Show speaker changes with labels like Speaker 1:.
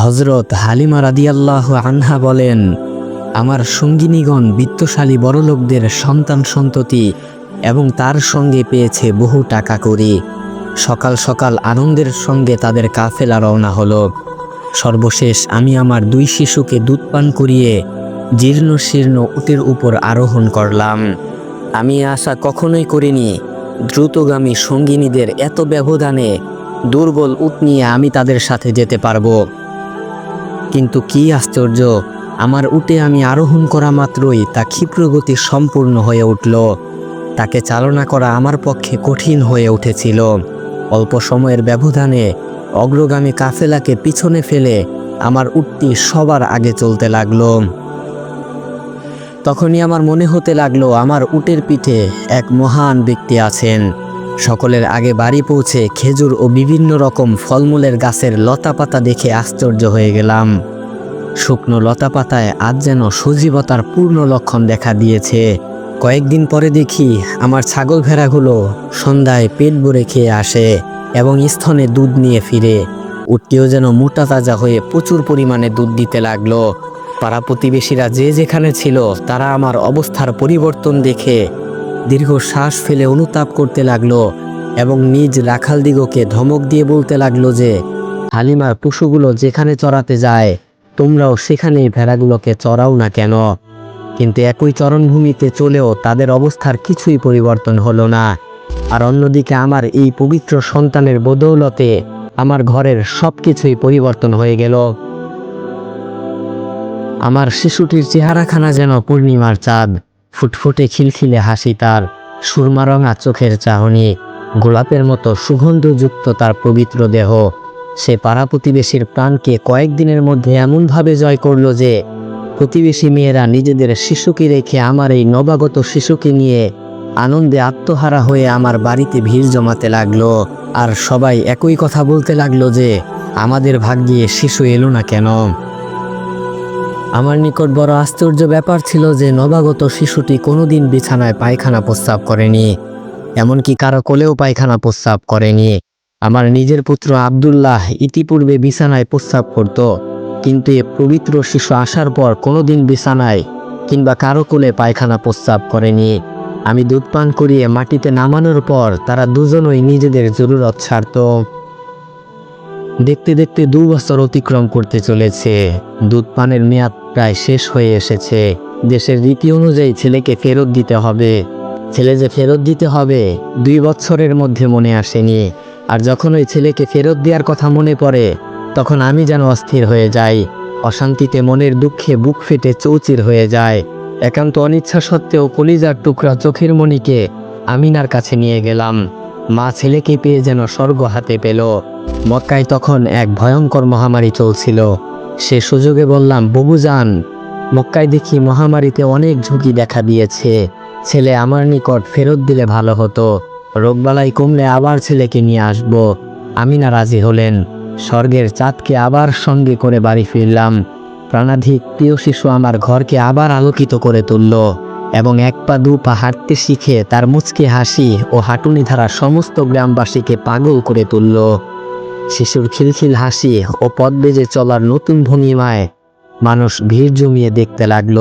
Speaker 1: হজরত হালিমা রাদিয়াল্লাহ আনহা বলেন, আমার সঙ্গিনীগণ বিত্তশালী বড়লোকদের সন্তান সন্ততি এবং তার সঙ্গে পেয়েছে বহু টাকা করি সকাল সকাল আনন্দের সঙ্গে তাদের কাফেলা রওনা হলো। সর্বশেষ আমি আমার দুই শিশুকে দুধ পান করিয়ে জীর্ণ শীর্ণ উটের উপর আরোহণ করলাম। আমি আশা কখনোই করিনি, দ্রুতগামী সঙ্গিনীদের এত ব্যবধানে দুর্বল উট নিয়ে আমি তাদের সাথে যেতে পারব। কিন্তু কি আশ্চর্য, আমার উটে আমি আরোহণ করা মাত্রই তা ক্ষিপ্রগতি সম্পূর্ণ হয়ে উঠল। তাকে চালনা করা আমার পক্ষে কঠিন হয়ে উঠেছিল। অল্প সময়ের ব্যবধানে অগ্রগামী কাফেলাকে পিছনে ফেলে আমার উটটি সবার আগে চলতে লাগল। তখনই আমার মনে হতে লাগল আমার উটের পিঠে এক মহান ব্যক্তি আছেন। সকলের আগে বাড়ি পৌঁছে খেজুর ও বিভিন্ন রকম ফলমূলের গাছের লতাপাতা দেখে আশ্চর্য হয়ে গেলাম। শুকনো লতাপাতায় আজ যেন সজীবতার পূর্ণ লক্ষণ দেখা দিয়েছে। কয়েকদিন পরে দেখি আমার ছাগল ভেড়াগুলো সন্ধ্যায় পেট ভরে খেয়ে আসে এবং স্থনে দুধ নিয়ে ফিরে। উটটিও যেন মোটা তাজা হয়ে প্রচুর পরিমাণে দুধ দিতে লাগল। পাড়া প্রতিবেশীরা যে যেখানে ছিল তারা আমার অবস্থার পরিবর্তন দেখে দীর্ঘ শ্বাস ফেলে অনুতাপ করতে লাগল এবং নিজ রাখাল দিগকে ধমক দিয়ে বলতে লাগল যে হালিমার পশুগুলো যেখানে চড়াতে যায়, তোমরাও সেখানে ভেড়াগুলোকে চড়াও না কেন? কিন্তু একই চরণভূমিতে চলেও তাদের অবস্থার কিছুই পরিবর্তন হলো না। আর অন্যদিকে আমার এই পবিত্র সন্তানের বদৌলতে আমার ঘরের সব কিছুই পরিবর্তন হয়ে গেল। আমার শিশুটির চেহারাখানা যেন পূর্ণিমার চাঁদ। ফুটফুটে খিলখিলে হাসি তার সুরমারঙা চোখের চাহনি, গোলাপের মতো সুগন্ধযুক্ত তার পবিত্র দেহ। সে পাড়া প্রতিবেশীর প্রাণকে কয়েকদিনের মধ্যে এমনভাবে জয় করল যে, প্রতিবেশী মেয়েরা নিজেদের শিশুকে রেখে আমার এই নবাগত শিশুকে নিয়ে আনন্দে আত্মহারা হয়ে আমার বাড়িতে ভিড় জমাতে লাগল। আর সবাই একই কথা বলতে লাগল যে, আমাদের ভাগ্যে শিশু এলো না কেন? আমার নিকট বড় আশ্চর্য ব্যাপার ছিল যে নবাগত শিশুটি কোনোদিন বিছানায় পায়খানা প্রস্তাব করেনি, এমনকি কারও কোলেও পায়খানা প্রস্তাব করেনি। আমার নিজের পুত্র আব্দুল্লাহ ইতিপূর্বে বিছানায় প্রস্তাব করত, কিন্তু এ পবিত্র শিশু আসার পর কোনোদিন বিছানায় কিংবা কারও কোলে পায়খানা প্রস্তাব করেনি। আমি দুধ পান করিয়ে মাটিতে নামানোর পর তারা দুজনই নিজেদের জরুরত ছাড়ত। দেখতে দেখতে দু বছর অতিক্রম করতে চলেছে। দুধ পানের মেয়াদ প্রায় শেষ হয়ে এসেছে। দেশের রীতি অনুযায়ী ছেলেকে ফেরত দিতে হবে। ছেলে যে ফেরত দিতে হবে, দুই বছরের মধ্যে মনে আসেনি। আর যখন ওই ছেলেকে ফেরত দেওয়ার কথা মনে পড়ে, তখন আমি যেন অস্থির হয়ে যাই। অশান্তিতে মনের দুঃখে বুক ফেটে চৌচির হয়ে যায়। একান্ত অনিচ্ছা সত্ত্বেও কলিজার টুকরা চোখের মণিকে আমিনার কাছে নিয়ে গেলাম। মা ছেলেকে পেয়ে যেন স্বর্গ হাতে পেল। মক্কায় তখন এক ভয়ঙ্কর মহামারী চলছিল। সে সুযোগে বললাম ববুজান মক্কায় দেখি মহামারীতে অনেক ঝুঁকি দেখা দিয়েছে। ছেলে আমার নিকট ফেরত দিলে ভালো হতো। রোগবালাই কমলে আবার ছেলেকে নিয়ে আসব। আমি না রাজি হলেন। স্বর্গের চাঁদকে আবার সঙ্গে করে বাড়ি ফিরলাম। প্রাণাধিক প্রিয় শিশু আমার ঘরকে আবার আলোকিত করে তুলল এবং এক পা দু পা হাঁটতে শিখে তার মুচকে হাসি ও হাঁটুনি ধারা সমস্ত গ্রামবাসীকে পাগল করে তুলল। শিশুর খিলখিল হাসি ও পদ বেজে চলার নতুন ভঙ্গিমায় মানুষ ভিড় জমিয়ে দেখতে লাগল।